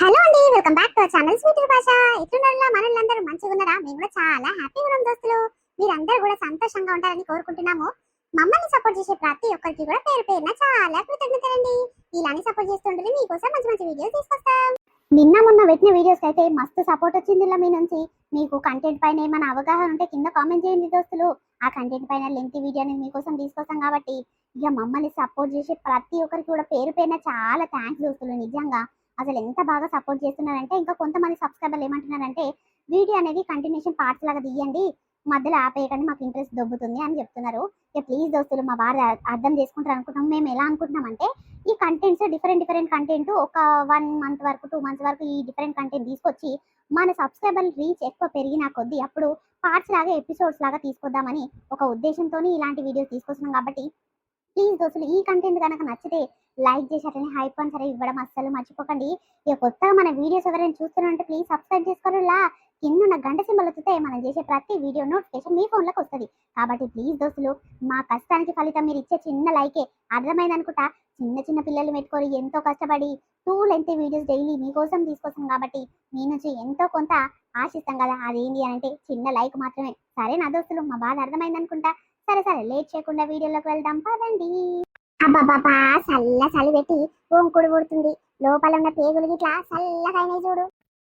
Hello అండి welcome back to channel sweet భాష ఎట్లున్నారా మనల్లందరూ మంచిగా ఉన్నారా? మేము కూడా చాలా హ్యాపీగా ఉన్నాం దోస్తులు. మీరందరూ కూడా సంతోషంగా ఉంటారని కోరుకుంటున్నాము. మమ్మల్ని సపోర్ట్ చేసే ప్రతి ఒక్కరికి కూడా పేరు పేరున చాలా కృతజ్ఞతలండి. ఇలానే సపోర్ట్ చేస్తుంటే మీకోసం మంచి మంచి వీడియోస్ తీసుకొస్తాం. నిన్న మొన్న పెట్టిన వీడియోస్ అయితే మస్తు సపోర్ట్ వచ్చింది ఇలా మీ నుంచి. మీకు కంటెంట్ పైన ఏమైనా అవగాహన ఉంటే కింద కామెంట్ చేయండి దోస్తులు. ఆ కంటెంట్ పైన లెంత్ వీడియోని మీకోసం తీసుకొస్తాం కాబట్టి ఇక మమ్మల్ని సపోర్ట్ చేసే ప్రతి ఒక్కరికి కూడా పేరు పైన చాలా థ్యాంక్స్ దోస్తులు నిజంగా. అసలు ఎంత బాగా సపోర్ట్ చేస్తున్నారంటే ఇంకా కొంతమంది సబ్స్క్రైబర్లు ఏమంటున్నారంటే వీడియో అనేది కంటిన్యూషన్ పార్ట్స్ లాగా తీయండి మధ్యలో ఆపేయకండి మాకు ఇంట్రెస్ట్ దొబ్బుతుంది అని చెప్తున్నారు. ఇక ప్లీజ్ దోస్తులు మా వారు అర్థం చేసుకుంటారు అనుకుంటున్నాం. మేము ఎలా అనుకుంటున్నామంటే ఈ కంటెంట్స్ డిఫరెంట్ డిఫరెంట్ కంటెంట్ ఒక వన్ మంత్ వరకు టూ మంత్స్ వరకు ఈ డిఫరెంట్ కంటెంట్ తీసుకొచ్చి మన సబ్స్క్రైబర్ రీచ్ ఎక్కువ పెరిగిన కొద్దీ అప్పుడు పార్ట్స్ లాగా ఎపిసోడ్స్ లాగా తీసుకొద్దామని ఒక ఉద్దేశంతో ఇలాంటి వీడియోస్ తీసుకొస్తున్నాం కాబట్టి ప్లీజ్ దోస్తులు ఈ కంటెంట్ కనుక నచ్చితే లైక్ చేసి అట్లనే హైప్ అని సరే ఇవ్వడం అస్సలు మర్చిపోకండి. ఇక కొత్తగా మన వీడియోస్ ఎవరైనా చూస్తున్నారంటే ప్లీజ్ సబ్స్క్రైబ్ చేసుకోరులా కింద ఉన్న గంట సింబల్ వస్తే మనం చేసే ప్రతి వీడియో నోటిఫికేషన్ మీ ఫోన్లోకి వస్తుంది. కాబట్టి ప్లీజ్ దోస్తులు మా కష్టానికి ఫలితం మీరు ఇచ్చే చిన్న లైకే అర్థమైంది అనుకుంటా? చిన్న చిన్న పిల్లలు పెట్టుకొని ఎంతో కష్టపడి టూ లెంత్ వీడియోస్ డైలీ మీకోసం తీసుకొస్తాం కాబట్టి మీ నుంచి ఎంతో కొంత ఆశిస్తాం కదా. అదేంటి అని అంటే చిన్న లైక్ మాత్రమే. సరే నా దోస్తులు? మా బాధ అర్థమైంది అనుకుంటా? సరే సరే లేట్ చేయకుండా వీడియోలోకి వెళ్దాం పదండి. అబ్బాబాబా చల్ల చలి పెట్టి ఓంకుడు పుడుతుంది. లోపల ఉన్న పేగులు గిట్లా చల్లకైనాయి చూడు.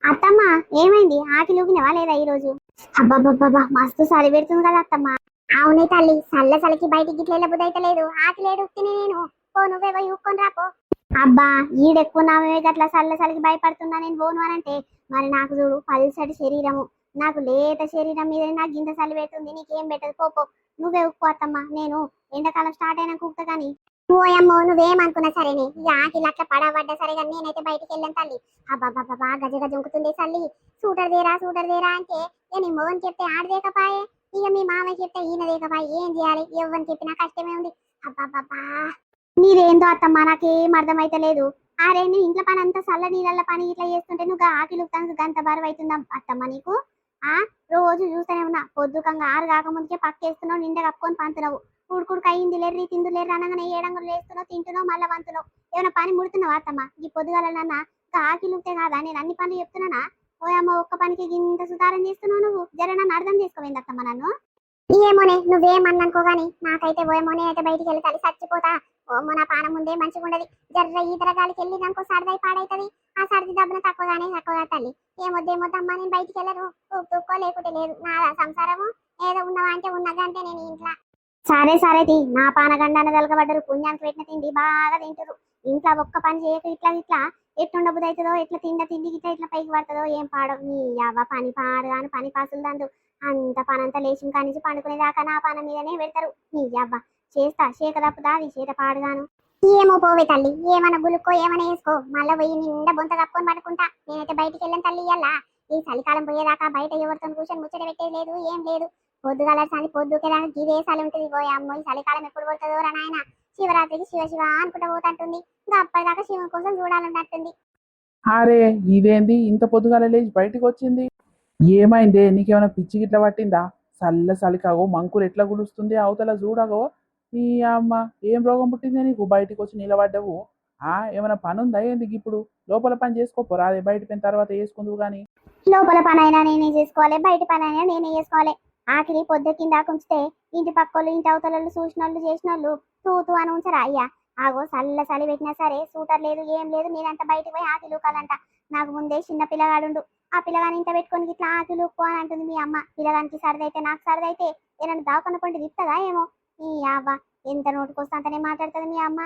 అత్తమ్మ ఏమైంది? ఆకిలి ఊగినవా లేదా ఈ రోజు అబ్బాబాబా మస్తు చలి పెడుతుంది కదా అత్తమ్మ. అవునే తల్లి చల్ల చలికి బయటికి గిట్ల వెళ్ళబుద్ధి లేదు. ఆకిలి ఏడుక్తిని నేను. పో నువ్వేవో ఊక్కొని రాపో అబ్బా ఈడెక్కువ నామే గట్ల చల్ల చలికి భయపడుతున్నా నేను పోను అనంటే మరి నాకు చూడు పల్సటి శరీరము. నాకు లేత శరీరం మీద నాకు గింత చలి పెడుతుంది నీకేం పెట్టదు? పోపో నువ్వే ఉక్కు అత్తమ్మ నేను ఎండాకాలం స్టార్ట్ అయినా కుక్త కానీ. ఓయమ్మో నువ్వేమనుకున్నా సరేనే ఈ ఆకిలు అట్లా పడబడ్డా సరే కానీ నేనైతే బయటికి వెళ్ళాను తల్లి. అబ్బాబాబా గజ గజ ఉంకుతుంది తల్లి. సూటర్ దేరా సూటర్ దేరా అంటే ఇక నీ మోహన్ చెప్తే ఆడదేకపాయే ఇక మీ మామయ్య చెప్తే ఈయన దేకపాయే. ఏం చేయాలి? ఎవ్వని చెప్పినా కష్టమే ఉంది. అబ్బాబాబా నీదేందో అత్తమ్మ నాకేం అర్థమైతే లేదు అరే నువ్వు ఇంట్లో పని అంతా చల్ల నీళ్ళ పని ఇట్లా చేస్తుంటే నువ్వు ఆకిలు గంత బరువు అవుతుందా అత్తమ్మ నీకు? ఆ? రోజు చూస్తూనే ఉన్నా. పొద్దుకంగా ఆరు కాకముందుకే పక్కేస్తున్నావు నిండా కప్పుకొని పంతున్నావు. ఉడుకుడుకు అయ్యింది లేరు తిందు లేరు అనగానే ఏడంగులు లేస్తున్నావు తింటున్నావు మళ్ళీ వంతున్నావు. ఏమైనా పని ముడుతున్నావా అత్తమ్మ? ఈ పొద్దుగాల నాన్న ఆకిలుంటే కాదా? నేను అన్ని పనులు చెప్తున్నానా? ఓ అమ్మ ఒక్క పనికి ఇంత సుతారం చేస్తున్నావు నువ్వు? జర నన్ను అర్థం చేసుకోవేంది అత్తమ్మ నన్ను? ఏమోనే నువ్వేమన్ననుకో గాని నాకైతే ఓమోనే అయితే బయటికి వెళ్ళి చచ్చిపోతా. ఓమో నా పానం ముందే మంచిగా ఉండదు జర్ర ఈతర గాలికి వెళ్ళి దానికో పాడైతుంది. ఆ సర్ది దెబ్బన తక్కువగానే తక్కువగా తల్లి. ఏమొద్దేమొద్దమ్మా నేను బయటికి వెళ్ళను. తూక్కో లేకుంటే లేదు. నా సంసారము? ఏదో ఉన్నవా అంటే ఉన్నదంటే నేను ఇంట్లో. సరే సరే తీ. నా పానగండాన్ని తలకబడ్డరు పుణ్యానికి పెట్టిన తిండి బాగా తింటారు ఇంట్లో ఒక్క పని చేయక ఇట్లా ఇట్లా. ఎట్లుండబుద్ధి అవుతుందో ఎట్లా తిండ తిండి గిట్లా ఎట్లా పైకి పడుతుందో ఏం పాడవు. నీ అవ్వ పని పాడు కానీ పని పాసులు దందు. అంత పనంతా లేచిన కానించి పండుకునేదాకా నా పని మీదనే పెడతారు. నీ అవ్వ చేస్తా చేక తప్పుదా అది చేత పాడుగాను. ఏమో పోవే తల్లి ఏమైనా గులుక్కో ఏమైనా వేసుకో. మళ్ళీ పోయి నిండా బొంత కప్పుకొని పడుకుంటా. నేనైతే బయటికి వెళ్ళాను తల్లి ఇయ్యాల ఈ చలికాలం పోయేదాకా బయట ఎవరితో కూర్చొని ముచ్చట పెట్టేది లేదు ఏం లేదు. పొద్దుగల సంది పొద్దుకేదాకా గిదే ఉంటుంది. పోయి అమ్మో ఈ చలికాలం ఎప్పుడు పడుతుందో రా నాయన. శివరాత్రికి శివ శివ అనుకుంటా పోతుంటుంది. ఇంకా అప్పటిదాకా శివం కోసం చూడాలన్నట్టుంది. అరే ఇదేంది ఇంత పొద్దుగాల లేచి బయటికి వచ్చింది. ఏమైందే? నీకేమైనా పిచ్చి గిట్ల పట్టిందా? చల్ల చలికాగో మంకులు ఎట్లా గులుస్తుంది అవతల చూడగో. ఈ అమ్మ ఏం రోగం పుట్టిందే నీకు? బయటికి వచ్చి నిలబడ్డావు. ఆ ఏమైనా పని ఉందా ఏంది ఇప్పుడు? లోపల పని చేసుకోపోరా అదే బయట పోయిన తర్వాత వేసుకుందువు కానీ లోపల పని అయినా నేనే చేసుకోవాలి. బయట పని అయినా నేనే చేసుకోవాలి. ఆఖరి పొద్దు కింద ఉంచితే ఇంటి పక్కోళ్ళు ఇంటి అవతల చూసిన వాళ్ళు చేసిన వాళ్ళు తూ తూ అని ఉంచరా అయ్యా ఆగో చల్ల చలి పెట్టినా సరే సూటర్ లేదు ఏం లేదు నేనంట బయటకు పోయి ఆకి లూకాలంట. నాకు ముందే చిన్న పిల్లగాడుండు. ఆ పిల్లగాని ఇంత పెట్టుకొని ఇట్లా ఆకి లూక్కో అని అంటుంది మీ అమ్మ. పిల్లగానికి సరదైతే నాకు సరదైతే ఏదైనా దావకన్న పండు తిప్పుతుందా ఏమో? ఈ అవ్వ ఎంత నోటుకొస్తా అంతనే మాట్లాడుతుంది మీ అమ్మ.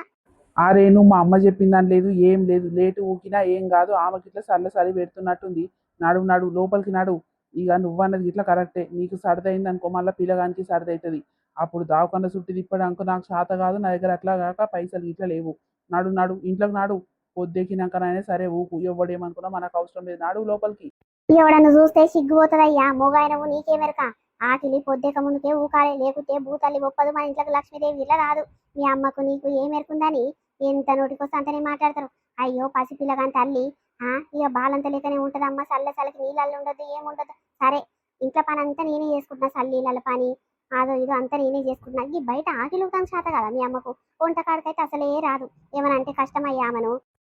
అరే నువ్వు మా అమ్మ చెప్పిందని లేదు ఏం లేదు లేటు ఊకినా ఏం కాదు ఆమెకి ఇట్లా సల్ల సలి పెడుతున్నట్టుంది. నడు నడు లోపలికి నడు. ఇక నువ్వన్నది ఇట్లా కరెక్టే. నీకు సరదైంది అనుకో మళ్ళీ పిల్లగానికి సరదవుతుంది అప్పుడు దావకుండా చుట్టి తిప్పడానికి నాకు శాత కాదు నా దగ్గర అట్లా కాక పైసలు ఇట్లా లేవు. నాడు నాడు ఇంట్లోకి నాడు. పొద్దెక్కినాకనైనా సరే ఊకు. ఎవడేమనుకున్నా మనకు అవసరం లేదు. నాడు లోపలికి. ఎవడన్నా చూస్తే సిగ్గుపోతుందయ్యా. మూగాయనవు నీకేమెరక ఆకిలి పొద్దెక ముందుకే ఊకాలే. లేకుంటే భూతల్లి ఒప్పదు మన ఇంట్లోకి లక్ష్మీదేవి ఇలా రాదు. మీ అమ్మకు నీకు ఏం ఎరుకుందని? ఎంత నోటికొస్తే అంతనే మాట్లాడతారు. అయ్యో పసిపిల్లగాని తల్లి. ఆ ఇక బాలంత లేకనే ఉంటదమ్మా. చల్ల చల్లకి నీళ్ళల్లో ఉండదు ఏముండదు. సరే ఇంట్లో పని అంతా నేనే చేసుకుంటున్నా సల్లీళ్ళ పని. అదో ఇదో అంతా నేనే చేసుకుంటున్నా. ఈ బయట ఆకిలి ఉతాం శాత కదా మీ అమ్మకు. వంట కాడికైతే అసలే రాదు. ఏమన్నా అంటే కష్టమయ్యా ఆమెను.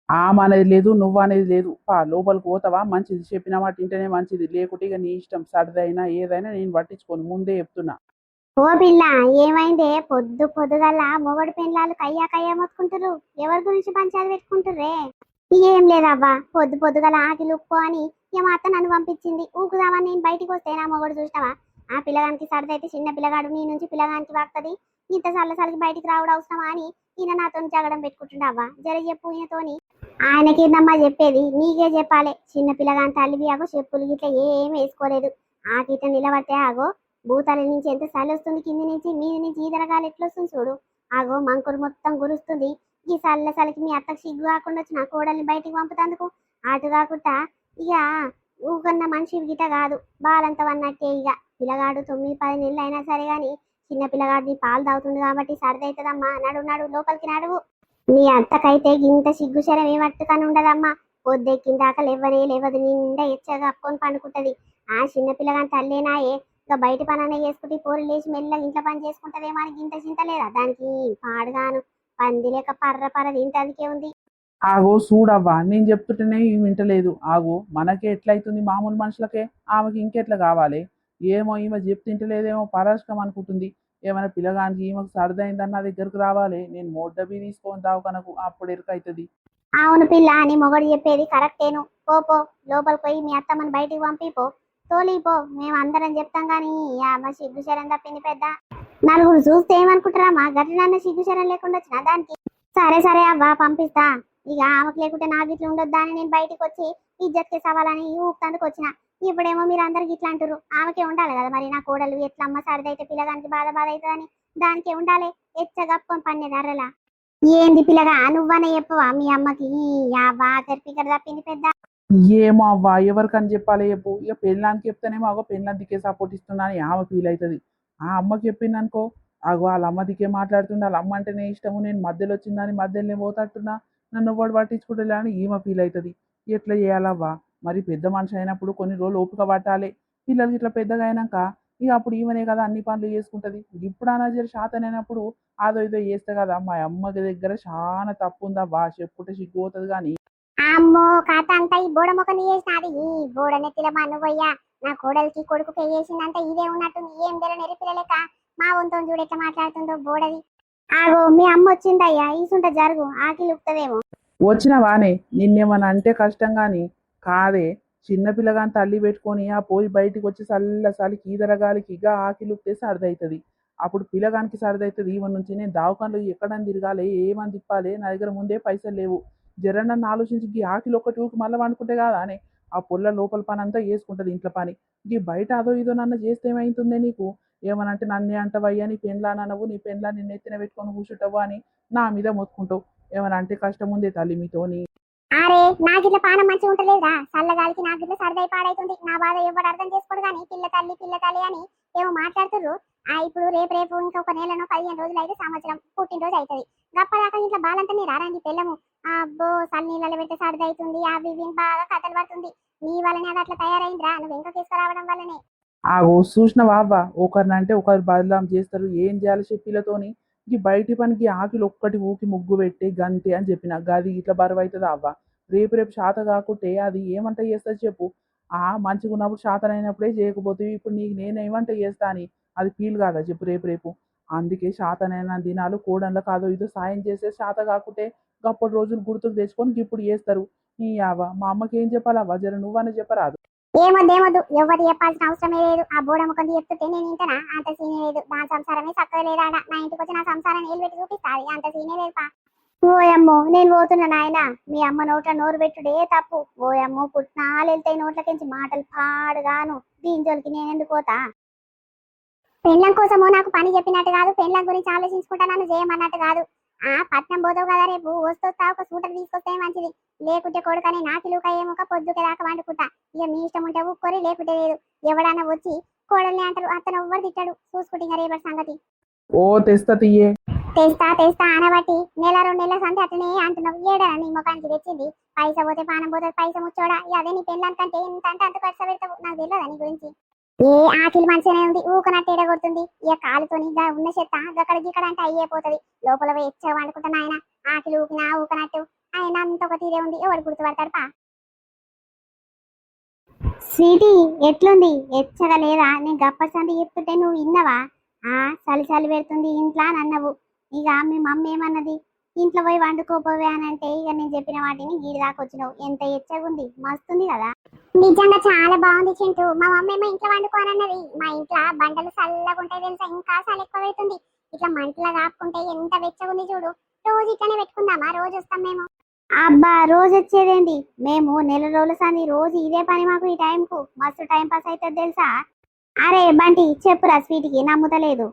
ఆమె అనేది లేదు నువ్వు అనేది లేదు. పా లోపలికి పోతావా? మంచిది చెప్పిన మాట వింటేనే మంచిది. లేకుంటే ఇక నీ ఇష్టం. సర్దైనా ఏదైనా నేను పట్టించుకోను. ముందే చెప్తున్నా. ఓ పిల్ల ఏమైందే? పొద్దు పొద్దుగల మొగడు పెళ్ళాలు కయ్యా కయ్యా మొత్తుకుంటారు ఎవరి గురించి పంచాయతీ పెట్టుకుంటుర్రే? ఏం లేదవ్వా. పొద్దు పొద్దుగల ఆకిలి ఉప్పు అని అత్త నన్ను పంపించింది. ఊకుదామని నేను బయటికి వస్తే నా మొగడు చూసినావా? ఆ పిల్లగానికి సరదైతే చిన్న పిల్లగాడు నీ నుంచి పిల్లగానికి వాక్తది. ఇంత సల్ల బయటికి రావడం అవసరమా అని ఈయన నాతో జగడం పెట్టుకుంటుండవ్వా జర చెప్పు ఈయనతోని. ఆయనకి ఏందమ్మా చెప్పేది? నీకే చెప్పాలి. చిన్న పిల్లగాని తల్లివి ఆగో చెప్పులు గిట్ల ఏం వేసుకోలేదు. ఆ గిట్ల నిలబడితే ఆగో భూతాల నుంచి ఎంత చలి వస్తుంది కింది నుంచి మీది నుంచి ఈదరగాలు ఎట్లా వస్తుంది చూడు. ఆగో మంకులు మొత్తం గురుస్తుంది. ఈ చల్ల చలికి మీ అత్తకు సిగ్గు కాకుండా వచ్చి నా కోడల్ని బయటికి పంపుతందుకు? అటు కాకుండా ఇక ఊకన్న మనిషి గిట కాదు. బాలంతవన్నట్టే ఇక. పిల్లగాడు తొమ్మిది పది నెలలు అయినా సరే గాని చిన్న పిల్లగాడిని పాలు తాగుతుంది కాబట్టి సరిదవుతుందమ్మా నడు నడు లోపలికి నడువు నీ అత్తకైతే ఇంత సిగ్గుశరం ఏమట్టుకని ఉండదమ్మా. పొద్దెక్కిన దాకా లేవనే లేవదు నిండా ఎచ్చగా అప్పుకొని పండుకుంటది. ఆ చిన్న పిల్లగాని తల్లేనాయే ఇక బయట పని చేసుకుంటే పోరు లేచి మెల్లగా ఇంట్లో పని చేసుకుంటదేమో అని ఇంత చింత లేదా? దానికి పాడుగాను? పంది లేక పర్ర పర్ర తింటదికే ఉంది. ఆగో చూడవ్వా నేను చెప్తుంటేనే వింటలేదు. ఆగో మనకే ఎట్లయితుంది మామూలు మనుషులకే? ఆమెకి ఇంకెట్లా కావాలి? ఏమో ఈమె చెప్తింటలేదేమో పరాశకం అనుకుంటుంది. ఏమైనా పిల్లగానికి ఈమెకు సరదైందని నా దగ్గరకు రావాలి. నేను మోడ్డబీ తీసుకొని దావకనకు అప్పుడు ఎరుకైతుంది అవును పిల్ల అని మొగడు చెప్పేది కరెక్టేను. పో పో లోపలికి పోయి మీ అత్తమ్మని బయటికి పంపి పో. మేము అందరం చెప్తాం కానీ మా సిగ్గుశరం తప్పింది పెద్ద. నలుగురు చూస్తే ఏమనుకుంటారా? మా గట్టినన్న సిగ్గుశరం లేకుండా వచ్చిన దానికి? సరే సరే అవ్వా పంపిస్తా. ఇక ఆమెకు లేకుంటే నా గిట్లు ఉండొద్దా అని నేను బయటికి వచ్చి ఇజ్జత్కి సవాలని ఊపుతందుకు వచ్చిన. ఇప్పుడేమో మీరు అందరికి ఇట్లా అంటారు ఆమెకే ఉండాలి కదా మరి నా కోడలు ఎట్లా అమ్మ సరిదైతే పిల్లగానికి బాధ బాధ అవుతుందని దానికే ఉండాలి. ఎచ్చగప్పుకొని పన్నేది అర్రలా. ఏంది పిల్లగా నువ్వనే చెప్పవా మీ అమ్మకి? యావా తెరిపికర తప్పింది పెద్ద. ఏమో అవ్వా ఎవరికని చెప్పాలి చెప్పు. ఇక పెళ్ళానికి చెప్తేనేమో అగో పెళ్ళాం సపోర్ట్ ఇస్తున్నా అని ఆమె ఫీల్ అవుతుంది ఆ అమ్మకి చెప్పింది అనుకో అగో వాళ్ళ అమ్మ దిక్కే మాట్లాడుతుండే వాళ్ళ అమ్మ అంటేనే ఇష్టము నేను మధ్యలో వచ్చిందని మధ్యలోనే పోతట్టున్నా నన్ను ఎవడు పట్టించుకుంటలే అని ఈమె ఫీల్ అవుతుంది ఎట్లా చేయాలవ్వా? మరి పెద్ద మనిషి అయినప్పుడు కొన్ని రోజులు ఓపిక పట్టాలి. పిల్లలకి ఇట్లా పెద్దగా అయినాక ఇక అప్పుడు ఈమెనే కదా అన్ని పనులు చేసుకుంటది. ఇప్పుడు అనాజర్ శాతనైనప్పుడు అదో ఇదో చేస్తే కదా మా అమ్మకి దగ్గర చాలా తప్పు ఉందవ్వా చెప్పుకుంటే సిగ్గుపోతుంది కానీ. అమ్మో కథ అంతా ఈ బోడ మొక్కని చేసినది ఈ బోడ నెత్తిల మన్నుపోయ్యా నా కోడలికి కొడుకుకి చేసిందంటే ఇదే ఉన్నట్టుంది. ఏం తెల నెరిపిల్లలేక మా వంతో చూడు ఎట్లా మాట్లాడుతుందో బోడది. ఆగో మీ అమ్మ వచ్చిందయ్యా. ఈసుంట జరుగు. ఉక్తదేమో వచ్చిన వానే నిన్నేమన్నా అంటే కష్టం కానీ కాదే చిన్నపిల్లగాని తల్లి పెట్టుకొని ఆ పోయి బయటికి వచ్చి చల్ల చలికి ఈదరగాలికి ఇక ఆకిలుప్తే సర్దవుతుంది అప్పుడు పిల్లగానికి సర్దవుతుంది ఈవెన్ నుంచి నేను దావకాన్లు ఎక్కడని తిరగాలి ఏమని తిప్పాలి నా దగ్గర ముందే పైసలు లేవు. జరన్న ఆలోచించి ఈ ఆకిలి ఒక్కటి ఊకి మళ్ళీ వండుకుంటే కాదా? అని ఆ పొల్ల లోపల పని అంతా చేసుకుంటుంది ఇంట్లో పని. ఈ బయట అదో ఇదో నన్ను చేస్తే ఏమైతుందే నీకు? ఏమనంటే నన్నే అంటవయ్యా నీ పెండ్లా నన్నవు నీ పెన్లా నిన్నెత్తిన పెట్టుకొని కూర్చుంటావు అని నా మీద మొత్తుకుంటావు. ఏమనంటే కష్టం ఉందే తల్లి మీతోని. అరే నాకు ఇట్లా పానం మంచిగా ఉంటలేదురా. చల్లగాలికి నాకు ఇట్లా సరదై పాడైతుంది. నా బాధ ఎవరు అర్థం చేసుకోడు కానీ పిల్ల తల్లి పిల్ల తల్లి అని ఏమో మాట్లాడుతుర్రు. ఆ ఇప్పుడు రేపు రేపు ఇంకొక నెలను పదిహేను రోజులు అయితే సంవత్సరం పుట్టినరోజు అవుతుంది గప్పదాకా ఇట్లా బాలంతా మీరు రారండి పిల్లము అబ్బో చల్ల నీళ్ళలో పెడితే సర్ది అవుతుంది అవి ఇవి బాగా కథలు పడుతుంది. నీ వల్లనే అది అట్లా తయారైందిరా. నువ్వు ఇంకా తీసుకురావడం వల్లనే. ఆ ఓ బాబా అవ్వ ఒకరినంటే ఒకరు బదలాం చేస్తారు. ఏం చేయాలి చెప్పిలతోని ఈ బయటి పనికి ఆకులు ఒక్కటి ఊకి ముగ్గు పెట్టి గంతే అని చెప్పిన. గది ఇట్లా బరువు అవుతుంది అవ్వ రేపు రేపు శాత కాకుంటే అది ఏమంట చేస్తుంది చెప్పు. ఆ మంచిగా ఉన్నప్పుడు శాతనైనప్పుడే చేయకపోతే ఇప్పుడు నీకు నేను ఏమంట చేస్తా అని అది ఫీల్ కాదా చెప్పు రేపు రేపు. అందుకే శాతనైన దినాలు కోడళ్ళకు కాదు ఇదో సాయం చేస్తే శాత కాకుంటే గప్పటి రోజులు గుర్తుకు తెచ్చుకొని ఇప్పుడు చేస్తారు. ఈ యావ మా అమ్మకి ఏం చెప్పాలవ్వ జర నువ్వని చెప్పరాదు. ఏమొద్దు ఏమొద్దు. ఎవరు చెప్పాల్సిన అవసరమే లేదు. ఆ బోడ ముఖం చెప్తుంటే నేను ఇంటనా అంత సీనే లేదు. దాని సంసారమే చక్కగా లేదా నా ఇంటికి వచ్చి నా సంసారాన్ని ఏలు పెట్టి చూపిస్తాది అంత సీనే లేదు ఓయమ్మో నేను పోతున్నా నాయన. మీ అమ్మ నోట నోరు పెట్టుడే తప్పు. ఓయమ్మో పుట్నాలు వెళ్తాయి నోట్లకించి మాటలు పాడుగాను. దీని నేనెందుకు పోతా? పెళ్ళం కోసమో నాకు పని చెప్పినట్టు కాదు. పెళ్ళం గురించి ఆలోచించుకుంటా నన్ను చేయమన్నట్టు కాదు. ఆ పట్నం పోతావు కదా రేపు. వస్తొస్తా ఒక సూటర్ తీసుకొస్తే మంచిది. లేకుంటే కొడుకని నాకి లూక ఏమొక పొద్దుకే దాకా వండుకుంటా. ఇక మీ ఇష్టం ఉంటే ఊక్కొని లేకుంటే లేదు. ఎవడన్నా వచ్చి కోడల్ని అంటారు అతను ఎవ్వరు తిట్టాడు. చూసుకుంటే రేపటి సంగతి. ఓ తెస్తా తీయే. తెస్తా తెస్తా అనబట్టి నెల రెండు నెలల సంతే అట్లనే అంటున్నావు. ఏడా నీ ముఖానికి తెచ్చింది? పైస పోతే పానం పోతే పైస ముచ్చోడా? అదే నీ పెళ్ళానికంటే ఇంత అంటే అంత ఖర్చు పెడతావు. నాకు తెలియదా నీ గురించి? ఏ ఆకిలి మంచిగానే ఉంది ఊకనట్టు ఎడగొడుతుంది ఇక కాలుతోని గా ఉన్న చెత్త అక్కడ గిక్కడ అంటే అయ్యేపోతుంది లోపల పోయి ఎచ్చగా వండుకుంటా నాయన. ఆకిలి ఊకినా ఊకనట్టు. ఆయన అంత ఒక తీరే ఉంది. ఎవడు గుర్తుపడతాడు పా. స్వీటీ ఎట్లుంది? ఎచ్చగా లేదా? నేను గప్పసంది చెప్తుంటే నువ్వు విన్నవా ఆ చలి చలి పెడుతుంది ఇంట్లో అని అన్నవు. ఇక మీ మమ్మీ ఏమన్నది? ఇంట్లో పోయి వండుకోపోవే అని అంటే ఇక నేను చెప్పిన వాటిని గీడి దాకా వచ్చినావు. ఎంత ఎచ్చగుంది? మస్తుంది కదా. నిజంగా చాలా బాగుంది చింటూ. మా మమ్మీ ఏమో ఇంట్లో వండుకోనన్నది. మా ఇంట్లో బండలు చల్లగా ఉంటాయి తెలుసా? ఇంకా చలి ఎక్కువ పెడుతుంది ఇట్లా మంటలా కాపుకుంటే ఎంత వెచ్చగుంది చూడు. రోజు ఇట్లానే పెట్టుకుందామా? రోజు వస్తాం మేము. అబ్బా రోజు వచ్చేదేంటి? మేము నెల రోజుల సంది రోజు ఇదే పని మాకు ఈ టైంకు. మస్తు టైం పాస్ అవుతుంది తెలుసా? అరే బంటి చెప్పురా స్వీట్కి. నమ్ముతలేదు.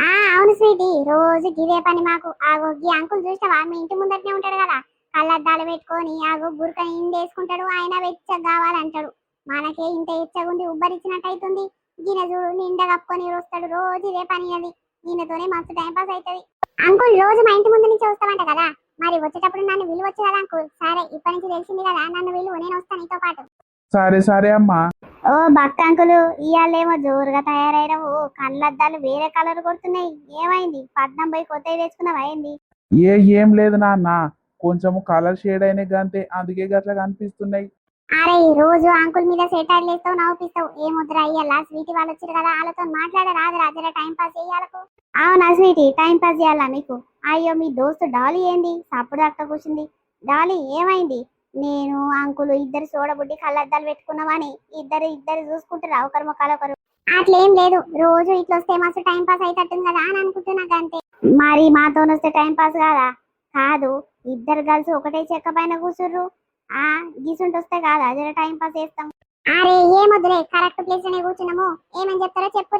ఆ అవును స్వీటీ. రోజు ఇదే పని మాకు. ఆగో గీ అంకుల్ చూసావా మీ ఇంటి ముందటనే ఉంటాడు కదా. కళ్ళద్దాలు పెట్టుకొని ఆగో బురక ఇండేసుకుంటాడు ఆయన వెచ్చగా కావాలంటాడు. మనకే ఇంత ఎచ్చగుంది ఉబ్బరిచ్చినట్టు అవుతుంది ఈయన చూడు నిండా కప్పుకొని వస్తాడు. రోజు ఇదే పని అది. ఈయనతోనే మస్తు టైం పాస్ అవుతుంది అంకుల్ రోజు మా ఇంటి ముందు నుంచి వస్తామంట కదా. మరి వచ్చేటప్పుడు నన్ను విలువచ్చు కదా అంకుల్? సరే ఇప్పటి నుంచి తెలిసింది కదా నన్ను విలువ నేను వస్తాను నీతో పాటు. సరే సరే అమ్మా. ఓ భక్త అంకులు ఇవాళేమో జోరుగా తయారైనవు. కళ్ళద్దాలు వేరే కలర్ కొడుతున్నాయి. ఏమైంది? పద్నం పోయి కొత్తవి తెచ్చుకున్నావా ఏంది? ఏ ఏం లేదు నాన్న. కొంచెం కలర్ షేడ్ అయినాయి అంతే అందుకే గట్లా కనిపిస్తున్నాయి. అరే ఈ రోజు అంకుల్ మీద సెటార్ లేస్తావు నవ్వుపిస్తావు. ఏ ముద్ర అయ్యాలా స్వీటీ వాళ్ళు వచ్చారు కదా వాళ్ళతో మాట్లాడరాదు రాజరా టైం పాస్ చేయాలకు అవునా స్వీటీ? టైం పాస్ చేయాలా మీకు? అయ్యో మీ దోస్తు డాలీ ఏంది? సప్పుడు అక్క కూర్చుంది. డాలీ ఏమైంది? నేను అంకుల్ ఇద్దరు చూడబుడ్డి కళ్ళద్దాలు పెట్టుకున్నామని ఇద్దరు ఇద్దరు చూసుకుంటారా ఒకరు ముఖాలు ఒకరు. అట్లేం లేదు రోజు ఇట్లా వస్తే మస్తు టైం పాస్ అయితట్టుంది కదా అని అనుకుంటున్నా అంతే మరి మాతో వస్తే టైం పాస్ కాదా? కాదు ఇద్దరు కలిసి ఒకటే చెక్క పైన కూర్చుర్రు ఆ గీసుంటి వస్తే కాదా? జర టైం పాస్ చేస్తాం. అరే ఏమొద్దులే కరెక్ట్ ప్లేస్ అనే కూర్చున్నాము. ఏమని చెప్తారో చెప్పు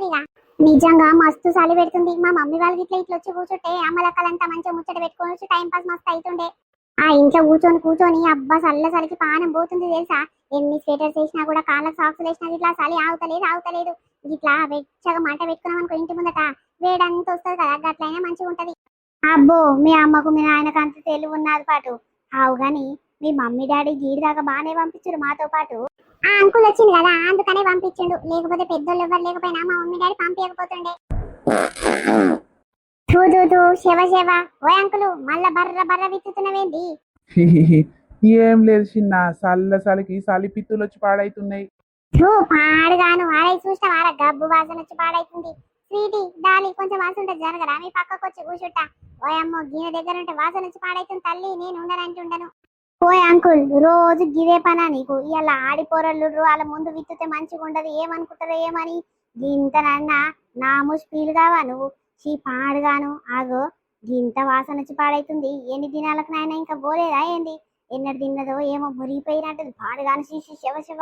నిజంగా మస్తు చలి పెడుతుంది. మా మమ్మీ వాళ్ళకి ఇట్లా ఇట్లా వచ్చి కూర్చుంటే అమ్మలక్కలంతా మంచిగా ముచ్చట పెట్టుకొని వచ్చి టైం పాస్ మస్తు అవుతుండే ఆ ఇంట్లో కూర్చొని కూర్చొని అబ్బా చల్ల చలికి పానం పోతుంది తెలుసా? ఎన్ని స్వెటర్స్ వేసినా కూడా కాళ్ళకు సాక్స్ వేసినా ఇట్లా చలి ఆగుతలేదు ఆగుతలేదు. ఇట్లా వెచ్చగా మంట పెట్టుకున్నాం అనుకో ఇంటి ముందట వేడంతా వస్తుంది కదా గట్లయినా మంచిగా ఉంటది. అబ్బో మీ అమ్మకు మీ నాయనకు అంత తెలివి ఉన్నది పాటు. అవు గాని మీ మమ్మీ డాడీ గీడి దాకా బాగానే పంపించారు మాతో పాటు. ఆ అంకుల్ వచ్చింది కదా అందుకనే పంపించిండు. లేకపోతే పెద్దోళ్ళు ఎవరు లేకపోయినా మా మమ్మీ డాడీ పంపించకపోతుండే. తూ తూ తూ శివ శివ ఓ అంకులు మళ్ళా బర్ర బర్ర విత్తుతున్నవేంది ఏం లేదు చిన్న చల్ల చలికి చలి పిత్తులు వచ్చి పాడైతున్నాయి. తూ పాడుగాను ఆరై చూస్తా వార గబ్బు వాసన వచ్చి పాడైతుంది. స్వీటీ దాని కొంచెం వాసన ఉంటే జరగరా మీ పక్కకు వచ్చి కూర్చుంటా. ఓయమ్మో గిన్నె దగ్గర ఉంటే వాసన వచ్చి పాడైతుంది తల్లి నేను ఉండనంటుండను ఓయ్ అంకుల్ రోజు గివే పనా నీకు? ఇలా ఆడిపోరళ్ళు వాళ్ళ ముందు విత్తుతే మంచిగా ఉండదు ఏమనుకుంటారో ఏమని? గింతనన్నా నా ముష్పీలు కావా నువ్వు? చీ పాడుగాను ఆగో గింత వాసన వచ్చి పాడైతుంది. ఎన్ని దినాలకు నాయన ఇంకా పోలేదా ఏంది? ఎన్నడు తిన్నదో ఏమో మురిగిపోయినట్టు పాడుగాను శిశి శివ శివ.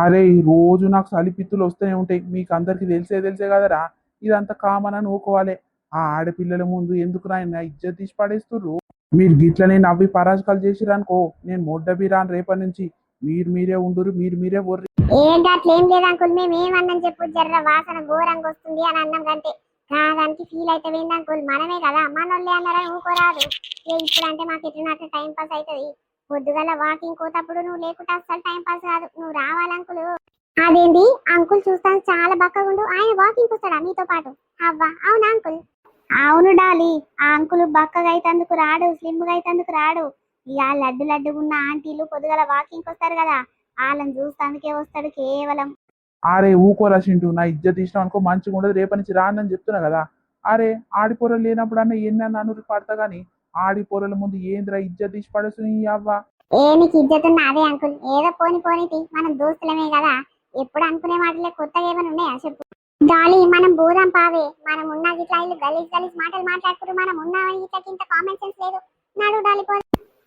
అరే ఈ రోజు నాకు చలి పిత్తులు వస్తూనే ఉంటాయి. మీకు అందరికి తెలిసే తెలిసే కదరా? ఇదంతా కామన్ అని ఊకోవాలి. ఆ ఆడపిల్లల ముందు ఎందుకు నాయన ఇజ్జత్ తీసి పడేస్తుర్రు? మీరు గిట్లనే నవ్వి పరాజకాలు చేసిరనుకో నేను మొడ్డ బీరాన్ రేపటి నుంచి. మీరు మీరే ఉండురు మీరు మీరే వర్రి. ఏంటి అట్లేం లేదు అంకుల్. మేము ఏమన్నాం చెప్పు జర్ర వాసన ఘోరంగా వస్తుంది అని అన్నాం కంటే కాదానికి ఫీల్ అయితే అంకుల్ మనమే కదా. మనోళ్ళే అన్నారని ఊకోరాదు ఇప్పుడు అంటే మాకు ఎట్లున్నట్టు టైం పాస్ అవుతుంది. పొద్దుగల వాకింగ్ పోతప్పుడు నువ్వు లేకుంటే అస్సలు టైం పాస్ కాదు. నువ్వు రావాలి అంకుల్ అదేంటి అంకుల్ చూస్తాను చాలా బక్కగుండు ఆయన వాకింగ్ వస్తాడా మీతో పాటు? అవ్వా అవునా అంకుల్ అవును డాలి. ఆ అంకుల్ బక్కగా అయితందుకు రాడు స్లిమ్గా అయితందుకు రాడు. ఇక లడ్డు లడ్డుగున్న ఆంటీలు పొద్దుగల వాకింగ్ వస్తారు కదా. వాళ్ళని చూస్తానికే వస్తాడు కేవలం. అరే ఊకోరా చింటూ నా ఇజ్జత్ తీసినాం అనుకో మంచిగా ఉండదు రేపటి నుంచి రానని చెప్తున్నా కదా. అరే ఆడిపోరలు లేనప్పుడు అన్న ఎన్న అనురు పడతా గానీ? ఆడిపోరల ముందు ఏంద్రా ఇజ్జత్ తీసి పడేస్తుంది ఈ అవ్వ? ఏ నీకు ఇజ్జతున్న అదే అంకుల్? ఏదో పోని పోనీతి మనం దోస్తులమే కదా. ఎప్పుడు అనుకునే మాటలే కొత్తగా ఏమైనా ఉన్నాయా చెప్పు? గాలి మనం బూదాం పావే. మనం ఉన్న గిట్లా ఇల్లు గలీజ్ గలీజ్ మాటలు మాట్లాడుకుంటూ మనం ఉన్నామని ఇట్లకి ఇంత కామన్ సెన్స్ లేదు. నాడు డాలీ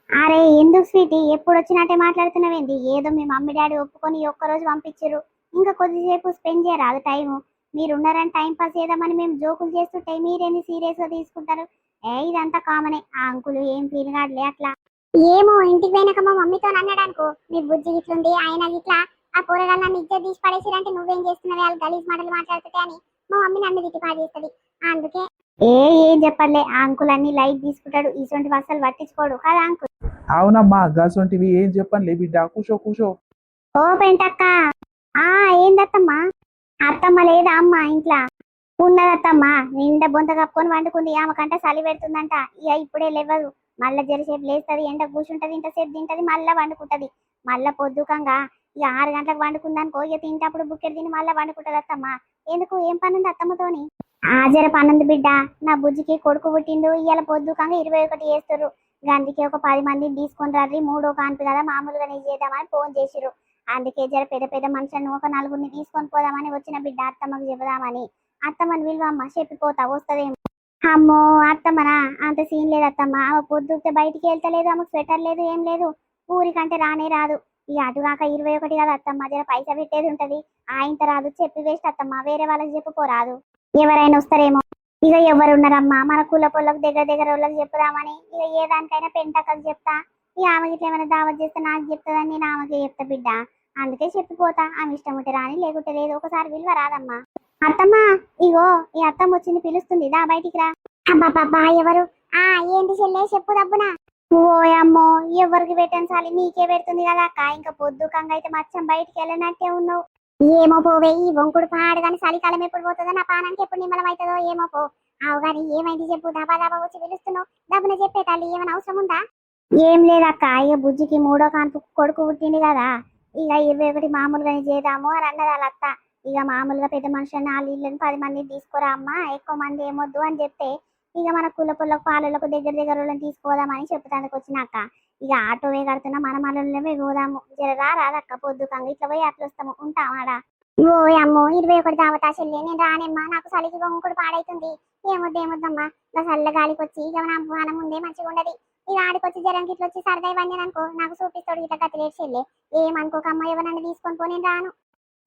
అరే ఎందుకు స్వీటీ? ఎప్పుడు వచ్చినట్టే మాట్లాడుతున్నావేంది? ఏదో మీ మమ్మీ డాడీ ఒప్పుకొని ఒక్కరోజు ఒక్క రోజు పంపించారు ఇంకా కొద్దిసేపు స్పెండ్ చేయరాదు టైం మీరు ఉన్నారని టైం పాస్ చేద్దామని మేము జోకులు చేస్తుంటే మీరేంది సీరియస్గా తీసుకుంటారు? ఏ ఇదంతా కామనే ఆ అంకులు ఏం ఫీల్ కాదులే అట్లా. ఏమో ఇంటికి పోయినాక మా మమ్మీతో అన్నాడనుకో మీ బుజ్జి గిట్లుంది ఆయన గిట్లా. ఆ కూరగాయలు నన్ను ఇజ్జత్ తీసి పడేసిరంటే నువ్వేం చేస్తున్నావు? వాళ్ళు గలీజ్ మాటలు మాట్లాడుతుంటే అని మా మమ్మీ నన్ను తిట్టి పాడేస్తుంది అందుకే ఏ ఏం చెప్పలే. ఆ అంకుల్ అన్ని లైట్ తీసుకుంటాడు. ఇటువంటి అసలు పట్టించుకోడు. కదా అంకుల్? అవునమ్మా గసొంటివి ఏం చెప్పనులే బిడ్డ. కూసో కూసో ఓ పెంటక్క ఆ ఏందత్తమ్మా? అత్తమ్మ లేదా అమ్మ ఇంట్లో? ఉన్నదత్తమ్మా. నిండా బొంత కప్పుకొని వండుకుంది. ఆమెకంటే చలి పెడుతుందంట. ఇక ఇప్పుడే లేవదు. మళ్ళా జరసేపు లేస్తుంది ఎండ కూర్చుంటది ఇంతసేపు తింటది మళ్ళా వండుకుంటది. మళ్ళా పొద్దుకంగా ఇక ఆరు గంటలకు వండుకుందనుకో ఇక తింటప్పుడు బుక్కెడు తిని మళ్ళా వండుకుంటది అత్తమ్మ ఎందుకు? ఏం పని ఉంది అత్తమ్మతోని? ఆ జర పనుంది బిడ్డ. నా బుజ్జికి కొడుకు పుట్టిండు. ఇవాళ పొద్దుకంగా ఇరవై ఒకటి చేస్తుర్రు. ఇక అందుకే ఒక పది మందిని తీసుకొని రారి మూడో కాన్పు కదా మామూలుగా నేను చేద్దామని ఫోన్ చేసిరు అందుకే జర పెద్ద పెద్ద మనుషులను ఒక నలుగురిని తీసుకొని పోదామని వచ్చిన బిడ్డ అత్తమ్మకు చెబుదామని. అత్తమ్మని విలువమ్మ చెప్పిపోతా వస్తదేమో. అమ్మో అత్తమ్మనా? అంత సీన్ లేదు అత్తమ్మ. ఆమె పొద్దుతే బయటికి వెళ్తలేదు ఆమెకు స్వెటర్ లేదు ఏం లేదు. ఊరికంటే రానే రాదు. ఇక అటుగాక ఇరవై ఒకటి కదా అత్తమ్మ. జర పైసా పెట్టేది ఉంటది. ఆయంత రాదు. చెప్పి వేస్ట్ అత్తమ్మ. వేరే వాళ్ళకి చెప్పుకోరాదు ఎవరైనా వస్తారేమో. ఇక ఎవరు ఉన్నారమ్మా మన కుల పొలకు దగ్గర దగ్గర వాళ్ళకి చెప్పుదామని. ఇక ఏ దానికైనా పెంటకకు చెప్తా. ఈ ఆమెకి ఇట్లా ఏమైనా దావత్ చేస్తే నాకు చెప్తుందని నేను చెప్తా బిడ్డ. అందుకే చెప్పిపోతా. ఆమె ఇష్టం ఉంటే రాని లేకుంటే లేదు. ఒకసారి విలువ రాదమ్మా. అత్తమ్మ ఇగో ఈ అత్తమ్మ వచ్చింది పిలుస్తుంది. దా బయటికి రా. అబ్బాబ్బా ఎవరు? ఆ ఏంటి చెల్లే చెప్పు దబ్బునా ఓ అమ్మో ఎవరికి పెట్టాను సాలి నీకే పెడుతుంది కదా అక్క. ఇంకా పొద్దు కంగ అయితే మచ్చం బయటికి వెళ్ళనట్టే ఉన్నావు. ఏమో పోవే ఈ వంకుడు పాడు కానీ చలికాలం ఎప్పుడు పోతుందో నా పానానికి ఎప్పుడు నిమ్మలం అవుతుందో ఏమో పో. అవు కానీ ఏమైంది చెప్పు. దబా దబా వచ్చి పిలుస్తున్నావు. దబ్బున చెప్పే తల్లి ఏమైనా అవసరం ఉందా? ఏం లేదక్క ఇక బుజ్జికి మూడో కాన్పు కొడుకు పుట్టింది కదా. ఇక ఇరవై ఒకటి మామూలుగానే చేద్దాము అని అన్నది వాళ్ళ అత్త. ఇక మామూలుగా పెద్ద మనుషులను వాళ్ళ ఇళ్ళని పది మందిని తీసుకురా అమ్మా ఎక్కువ మంది ఏమొద్దు అని చెప్తే ఇక మన కుల పుల్లకు పాలలకు దగ్గర దగ్గర వాళ్ళని తీసుకుపోదామని చెప్తానికి వచ్చినాక ఇక ఆటోవే కడుతున్నా మన మనల్ని పోదాము. జర రాదక్క పొద్దుకంగా ఇట్లా పోయి అట్లా వస్తాము. ఉంటాం ఆడ ఓ అమ్మో ఇరవై ఒకటి దావతా చెల్లి నేను రానేమ్మా నాకు చలికి ఇంకోటి పాడైతుంది. ఏమొద్దు ఏమొద్దమ్మా. ఇంకా చల్ల గాలికి వచ్చి ఇక నా పానం ఉందే మంచిగా ఉండదు ఇక ఆడికొచ్చి జ్వరంకి ఇట్లా వచ్చి సరదా ఇవన్నీ అనుకో నాకు చూపిస్తాడు ఇట్లా కత్తిలేడు చెల్లి. ఏమనుకోకమ్మా ఎవరన్నా తీసుకొని పో నేను రాను.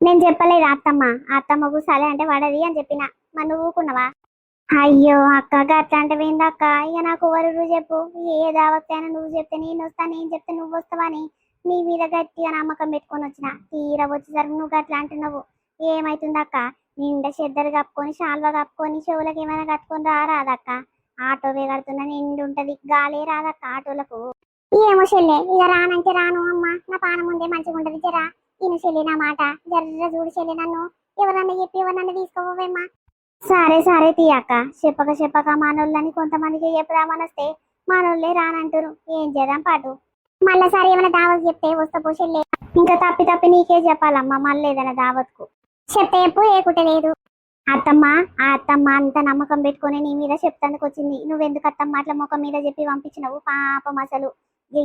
నేను చెప్పలేదు అత్తమ్మ. అత్తమ్మ అత్తమ్మకు అంటే పడది అని చెప్పిన. మరి నువ్వు ఊకున్నావా అయ్యో అక్క అట్లా అంటే అక్క? ఇక నాకు ఎవరు చెప్పు. ఏ దావత్తైనా నువ్వు చెప్తే నేను వస్తా నేను చెప్తే నువ్వు వస్తావని నీ మీద గట్టిగా నమ్మకం పెట్టుకొని వచ్చిన. తీరా వచ్చేసరికి నువ్వు అట్లా అంటున్నావు. ఏమైతుంది అక్క నిండా చెద్దరు కప్పుకొని షాల్వా కప్పుకొని చెవులకు ఏమైనా కట్టుకొని రారాదక్క? ఆటో కడుతున్నా నిండు ఉంటది. గాలి రాదక్క ఆటోలకు. ఏమో చెల్లె ఇక రానంటే రాను అమ్మ. నా పానం ముందే మంచిగా ఉంటది జరా. ఈయన చెల్లి నా మాట. జర్ర చూడు చెల్లి నన్ను. ఎవరన్నా చెప్పి ఎవరన్నా తీసుకోవేమ్మా సరే సరే తీయక్క చెప్పక చెప్పక మనోళ్ళని కొంతమందికి చెప్పుదామని వస్తే మనోళ్ళే రానంటారు. ఏం చేద్దాం పాటు. మళ్ళా సరే ఏమైనా దావత్ చెప్తే వస్తా పో చెల్లె. ఇంకా తప్పి తప్పి నీకే చెప్పాలమ్మా మళ్ళీ ఏదైనా దావత్కు. చెప్తే చెప్పు ఏకుటే లేదు. అత్తమ్మ ఆ అత్తమ్మ అంత నమ్మకం పెట్టుకొని నీ మీద చెప్తానికి వచ్చింది. నువ్వెందుకు అత్తమ్మ అట్లా ముఖం మీద చెప్పి పంపించినవు? పాపం అసలు.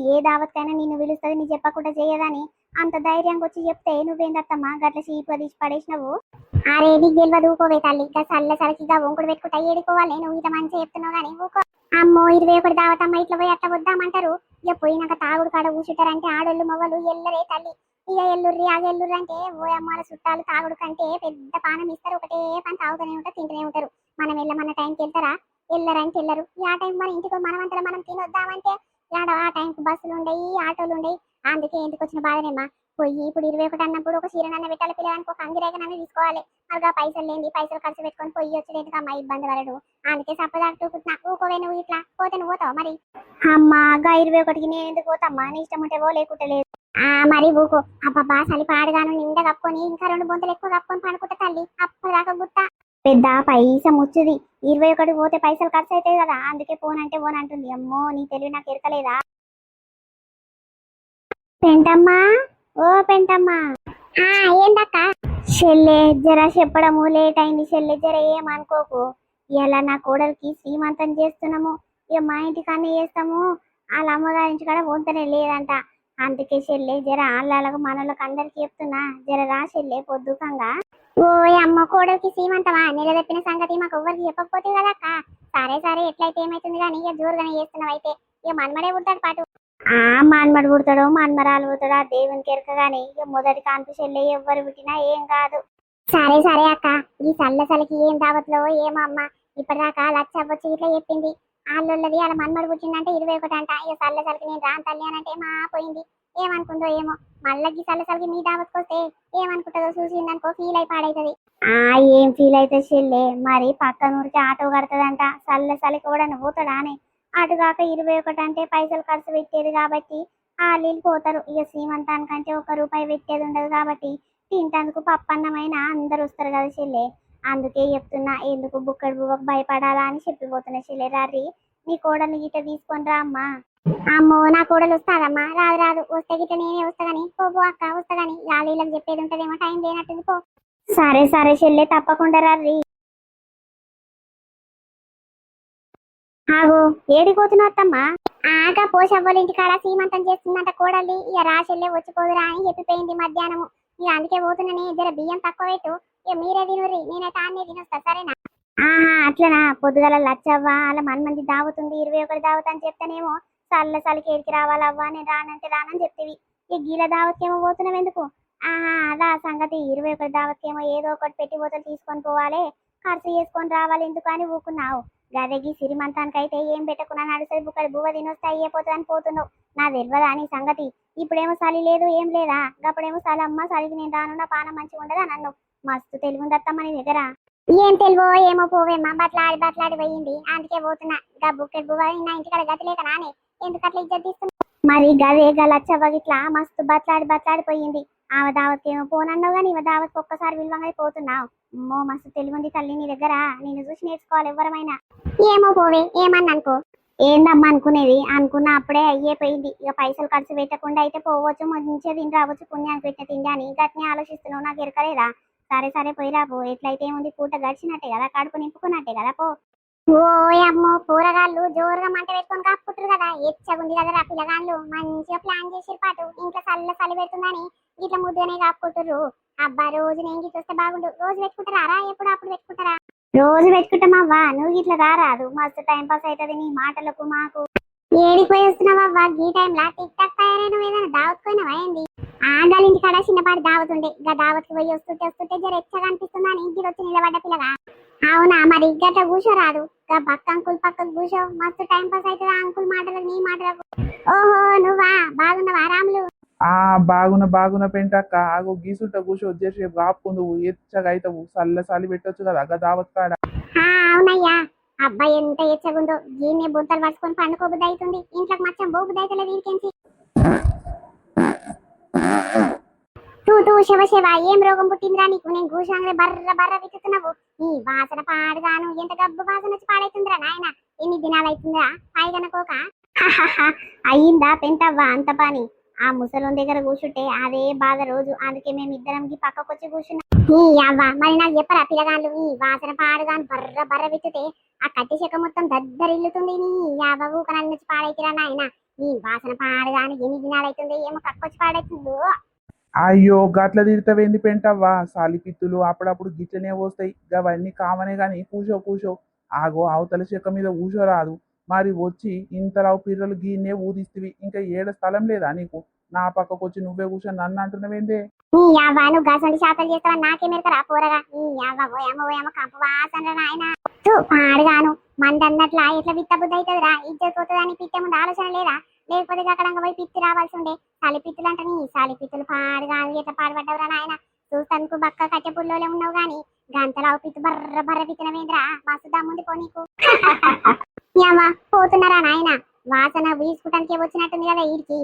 ఏ దావత్కైనా నిన్ను పిలుస్తుంది నీ చెప్పకుండా చేయదని అంత ధైర్యంగా వచ్చి చెప్తే నువ్వేంది అత్తమ్మ? గట్ల చీపు తీసి పడేసినవు? అరే నీకు తెలియదు ఊకోవే తల్లి. ఇంకా చల్ల సరికిగా వంకుడు పెట్టుకుంటా ఏడుకోవాలి. నువ్వు ఇంత మంచిగా చెప్తున్నావు కానీ ఊకో. అమ్మో ఇరవై ఒకటి దావతమ్మ ఇట్లా పోయి అట్లా వద్దామంటారు? ఇక పోయినాక తాగుడు కాడ కూర్చుంటారంటే ఆడోళ్ళు మొగలు ఎల్లరే తల్లి. ఇక ఎల్లుర్రి ఆగ ఎల్లుర్రి అంటే ఓ అమ్మాల చుట్టాలు తాగుడు కంటే పెద్ద పానం ఇస్తారు. ఒకటే పని తాగుతూనే ఉంటారు తింటూనే ఉంటారు. మనం వెళ్ళమన్న టైంకి వెళ్తారా? వెళ్ళరంటే వెళ్ళరు. ఆ టైం మన ఇంటికి మనమంతా మనం తినొద్దామంటే ఆడ ఆ టైంకి బస్సులు ఉండయి ఆటోలు ఉండయి. అందుకే ఎందుకు వచ్చిన బాధనేమ్మా పోయి ఇప్పుడు ఇరవై ఒకటి అన్నప్పుడు ఒక చీరనన్న పెట్టాలి పిల్లగానికి ఒక అంగిరేగనన్న తీసుకోవాలి. మరిగా పైసలు లేని పైసలు ఖర్చు పెట్టుకొని పోయి వచ్చి ఎందుకు అమ్మ? ఇబ్బంది పడడు. అందుకే సప్పదాకు ఊకోవే నువ్వు ఇట్లా. పోతే నువ్వు పోతావు మరి? అమ్మా ఇరవై ఒకటికి నేను ఎందుకు పోతామ్మా నీ ఇష్టం ఉంటే పో లేకుంటే లేదు. ఆ మరి ఊకో. అబ్బబ్బా చలి పాడుగాను నిండా కప్పుకొని ఇంకా రెండు బొంతలు ఎక్కువ కప్పుకొని పనుకుంటా తల్లి. అప్పటిదాకా గుట్ట పెద్ద పైస ముచ్చుది. ఇరవై ఒకటి పోతే పైసలు ఖర్చు అవుతాయి కదా. అందుకే పోనంటే పోనంటుంది అమ్మో నీ తెలివి నాకు ఎరకలేదా? పెంటమ్మా ఓ పెంటమ్మా. ఏందక్క? చెల్లె జర చెప్పడము లేట్ అయింది చెల్లె జర ఏమనుకోకు. ఇలా నా కోడలికి శ్రీమంతం చేస్తున్నాము? ఇక మా ఇంటికన్నా చేస్తాము. వాళ్ళ అమ్మగారి ఇంటి వంతనే లేదంట. అందుకే చెల్లె జర ఆళ్ళకు మనలకు అందరికి చెప్తున్నా. జర రా చెల్లె పొద్దుకంగా ఓ అమ్మ కోడలికి సీమంతమా నిలదెప్పిన సంగతి మాకు ఎవ్వరికి చెప్పకపోతే కదక్క? సరే సరే ఎట్లయితే ఏమైతుంది కానీ ఇక జోరుగానే చేస్తున్నావు అయితే. ఇక మనమడే పుడతాడు పాటు. ఆ మన్మడు పుడతాడు మన్మరాలు పుడతాడు ఆ దేవునికి ఎరకగానే. ఇక మొదటి కాన్పు చెల్లె ఎవ్వరు పుట్టినా ఏం కాదు. సరే సరే అక్క. ఈ చల్ల చలికి ఏం దావత్లో ఏమో అమ్మ. ఇప్పటిదాకా లచ్చ వచ్చి ఇట్లా చెప్పింది. వాళ్ళది వాళ్ళ మన్మడు కూర్చుందంటే ఇరవై ఒకటి అంట ఇక చల్ల చలికి నేను రాను తల్లి అని అంటే మా పోయింది ఏమనుకుందో ఏమో? మళ్ళీ సల్ల చల్ల చలికి మీ దావత్కి వస్తే ఏమనుకుంటుందో చూసిందనుకో ఫీల్ అయి పాడైతుంది. ఆ ఏం ఫీల్ అయితే చెల్లే మరి పక్క నూరికి ఆటో కడుతుందంట. చల్ల చలికి కూడా పోతాడా అని అటుగాక ఇరవై ఒకటి అంటే పైసలు ఖర్చు పెట్టేది కాబట్టి వాళ్ళు పోతారు. ఇక శ్రీమంతానికంటే ఒక రూపాయి పెట్టేది ఉండదు కాబట్టి తింటందుకు పప్పన్నమైన అందరు వస్తారు కదా చెల్లె. అందుకే చెప్తున్నా ఎందుకు బుక్కడు బువ్వకు భయపడాలా అని చెప్పిపోతున్నా చెల్లె నీ కోడలు గిట్ట తీసుకొని రా అమ్మా. అమ్మో నా కోడలు వస్తాదమ్మా. రాదు రాదు. వస్తే గిట్ట నేనే వస్తా గానీ అక్క వస్తా గానీ. చెప్పేది ఉంటదేమో టైం లేనట్టుంది పో. సరే సరే చెల్లె తప్పకుండా రర్రి. ఆగో ఏడిపోతున్నా అత్తమ్మా. ఆక పోషవ్వలు ఇంటి కాడ సీమంతం చేస్తుందంట కోడలి ఇక రాచెల్లే వచ్చిపోదురా అని చెప్పిపోయింది మధ్యాహ్నము. ఇక అందుకే పోతున్నానే ఇద్దరు బియ్యం తక్కువ పెట్టు. ఇక మీరే తినుర్రి. నేనైతే ఆన్నే తినొస్తా సరేనా? ఆహా అట్లనా? పొద్దుగల లచ్చవ్వ అలా మన మంది దావుతుంది ఇరవై ఒకటి దావత్ అని చెప్తానేమో. చల్ల చలికి ఏడికి రావాలవ్వా నేను రానంటే రానని చెప్తివి. ఇక గీల దావత్కేమో పోతున్నావు ఎందుకు? ఆహా అదా సంగతి. ఇరవై ఒకటి దావత్కేమో ఏదో ఒకటి పెట్టి పోతలు తీసుకొని పోవాలి. ఖర్చు చేసుకొని రావాలి ఎందుకు అని ఊకున్నావు. గదగి సిరిమంతానికైతే ఏం పెట్టకున్నా నడుస్తుంది బుక్కడి. బువ్వ తినొస్తే అయ్యేపోతుందని పోతున్నావు. నా తెలియదా అని సంగతి? ఇప్పుడేమో చలి లేదు ఏం లేదా? అప్పుడేమో చలి అమ్మ చలికి నేను రాను పానం మంచిగా ఉండదా నన్ను? మస్తు తెలుగు ఉందత్తమ్మ దగ్గర. ఏం తెలివో ఏమో పోవేమ్మా బట్లాడి బట్లాడి పోయింది. అందుకే పోతున్నా. గా బుక్కెట్ బువ్వ నా ఇంటికాడ గతి లేక నానే ఎందుకు అట్లా ఇజ్జత్ తీస్తున్నా మరి గదే గలచ్చవ ఇట్లా మస్తు బట్లాడి బట్లాడి పోయింది. ఆమె దావత్కి ఏమో పోనన్నావు కానీ ఇవ దావత్కి ఒక్కసారి విలువంగా పోతున్నావు. అమ్మో మస్తు తెలివింది తల్లి నీ దగ్గర. నేను చూసి నేర్చుకోవాలి ఎవరమైనా. ఏమో పోవే ఏమన్నా అనుకో ఏందమ్మా అనుకునేది? అనుకున్న అప్పుడే అయ్యే పోయింది. ఇక పైసలు ఖర్చు పెట్టకుండా అయితే పోవచ్చు మంచిగా తిని రావచ్చు పుణ్యానికి పెట్టిన తిండి అని. గట్నే ఆలోచిస్తున్నావు నాకు ఎరకలేదా? సరే సరే పోయిరా పో. ఎట్లయితే ఏముంది పూట గడిచినట్టే కదా కడుపు నింపుకున్నట్టే కదా పో. ఓ అమ్మో కూరగాళ్ళు జోరుగా మంట పెట్టుకొని కాపుకుంటారు కదా ఎచ్చగుంది కదా రా పిల్లగాళ్ళు. మంచిగా ప్లాన్ చేసి పాటు ఇంట్లో చల్ల చలి పెడుతుందని ఇట్లా ముద్దనే కాపుకుంటారు అబ్బా రోజు నేను గిట్ల వస్తే బాగుండు. రోజు పెట్టుకుంటారా రా ఎప్పుడు అప్పుడు పెట్టుకుంటారా? రోజు పెట్టుకుంటామవ్వా నువ్వు ఇట్లా రారాదు మస్తు టైం పాస్ అవుతుంది నీ మాటలకు మాకు. ఏడిపోయి వస్తున్నావవ్వా ఈ టైంలో టిక్ టాక్ తయారై నువ్వు ఏదైనా దావత్తుకోయినావా ఏంది? ఆగాలి ఇంటి కాడ చిన్నపాటి దావతుండే. ఇంకా దావత్కి పోయి వస్తుంటే వస్తుంటే జర ఎచ్చగా అనిపిస్తుందా అని ఇంటికి వచ్చి నిలబడ్డ పిల్లగా. అవునా? మరి గట్ట కూర్చోరాదు. గా పక్క అంకుల్ పక్కకు కూర్చో. మస్తు టైం పాస్ అవుతుంది అంకుల్ మాటలకు నీ మాటలకు? ఓహో నువ్వా? బాగున్నావా రాములు? ఆ బాగున బాగున పెంటక్క ఆగో గీసుంట కూర్చో. వచ్చేసేపు కాపుకుందువు ఎచ్చగా అవుతావు చల్ల చలి పెట్టొచ్చు కదా అగ్గ దావత్ కాడ అవునయ్యా. అబ్బాయి ఎంత ఎచ్చగుందో దీన్నే బుద్ధలు పడుచుకొని పండుకోబుద్ది అవుతుంది. ఇంట్లోకి మచ్చం బోబుద్ది అవుతలేదు వీడికెంచి తూ తూ శివ శివ ఏం రోగం పుట్టిందిరా నీకు? నేను గూషాంగ్రే బర్ర బర్ర విత్తుతున్నావు. ఈ వాసన పాడుగాను ఎంత గబ్బు వాసన వచ్చి పాడైతుందిరా నాయన? ఎన్ని దినాలు అవుతుందిరా పైగనకోక అయ్యిందా పెంటవ్వా అంత పని? ఆ ముసలం దగ్గర కూర్చుంటే అదే బాధ రోజు. అందుకే మేము ఇద్దరం పక్కకొచ్చి కూర్చున్నాం. అవ్వ. మరి నాకు చెప్పరా పిల్లగాళ్ళు ఈ వాసన పాడుగాను బర్ర బర్ర విత్తుతే ఆ కట్టి చెక్క మొత్తం దద్దరిల్లుతుంది నీ యావ ఊకనన్ను నుంచి పాడైతురా నాయన. నీ వాసన పాడుగాను ఎన్ని దినాలైతుంది ఏమో కక్కొచ్చి పాడైతుందో. అయ్యో గట్ల తిడతావేంది పెంటవ్వా? సాలిపిత్తులు అప్పుడప్పుడు గిట్లనే వస్తాయి అవన్నీ కామనే గాని కూసో కూసో. ఆగో అవతల చెక్క మీద కూసోరాదు మరి వచ్చి ఇంతరావు పిర్రలు గీన్నే ఊదిస్తివి. ఇంకా ఏడ స్థలం లేదా నీకు? నా పక్కకు వచ్చి నువ్వే కూర్చొని నన్ను అంటున్నావేందే? నీ యావ నువ్వు గసండి శాతలు చేస్తావా? నాకే మెరకరా పోరగా నీ యావ ఓయమ్మ ఓయమ్మ కంప వాసన నాయన. తూ పాడుగాను. మంది ఎట్లా విత్త బుద్ధి అవుతుందిరా ఇజ్జత్ పోతుందని పిట్టే ముందు ఆలోచన లేదా? లేకపోతే అక్కడ పోయి పిత్తి రావాల్సి ఉండే. సాలి పిత్తులు అంట నీ. సాలి పిత్తులు పాడుగాను ఎట్లా పాడుపడ్డవురా నాయన? చూస్తానికి బక్క కట్టె పుల్లోలే ఉన్నావు గాని గంతరావు పిత్తు బర్ర బర్ర పిత్తినవేంద్రా? మస్తు దమ్ముంది పో నీకు. పోతున్నారా నాయన? వాసన వీసుకుంటానికే వచ్చినట్టుంది కదా ఈడికి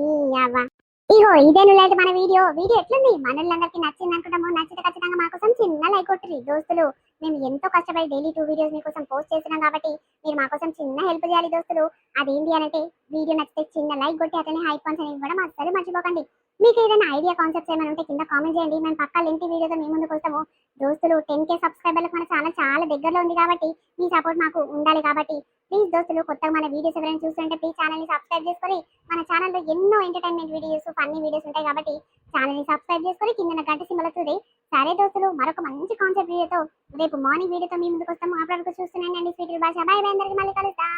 ఇగో ఇదేను లేదు మన వీడియో. వీడియో ఎట్లుంది? మనోళ్ళందరికీ నచ్చింది అనుకుంటాము నచ్చితే ఖచ్చితంగా మాకోసం చిన్న లైక్ కొట్టి దోస్తులు మేము ఎంతో కష్టపడి డైలీ టూ వీడియోస్ మీకోసం పోస్ట్ చేస్తున్నాం కాబట్టి మీరు మా కోసం చిన్న హెల్ప్ చేయాలి దోస్తులు. అదేంటి అంటే వీడియో నచ్చితే చిన్న లైక్ కొట్టి అతనే హై పాయింట్స్ కూడా ఇవ్వడం అస్సలు మర్చిపోకండి. మీకు ఏదైనా ఐడియా కాన్సెప్ట్స్ ఏమైనా ఉంటే కింద కామెంట్ చేయండి. మేము పక్కా లింక్ వీడియోతో మీ ముందుకు వస్తాము. దోస్తులు టెన్ కే సబ్స్క్రైబర్లకు మన ఛానల్ చాలా దగ్గరలో ఉంది కాబట్టి మీ సపోర్ట్ మాకు ఉండాలి కాబట్టి ప్లీజ్ దోస్తులు కొత్తగా మన వీడియోస్ ఎవరైనా చూస్తుంటే ప్లీజ్ ఛానల్ని సబ్స్క్రైబ్ చేసుకొని మన ఛానల్లో ఎన్నో ఎంటర్టైన్మెంట్ వీడియోస్ ఫన్నీ వీడియోస్ ఉంటాయి కాబట్టి ఛానల్ని సబ్స్క్రైబ్ చేసుకొని కింద గంట సింబల్ వస్తుంది సరే దోస్తులు మరొక మంచి కాన్సెప్ట్ వీడియోతో రేపు మార్నింగ్ వీడియోతో మీ ముందుకు వస్తాము. అప్పటివరకు చూస్తున్నానండి స్వీట్ భాష బాయ్ అందరికీ మళ్ళీ కలుద్దాం.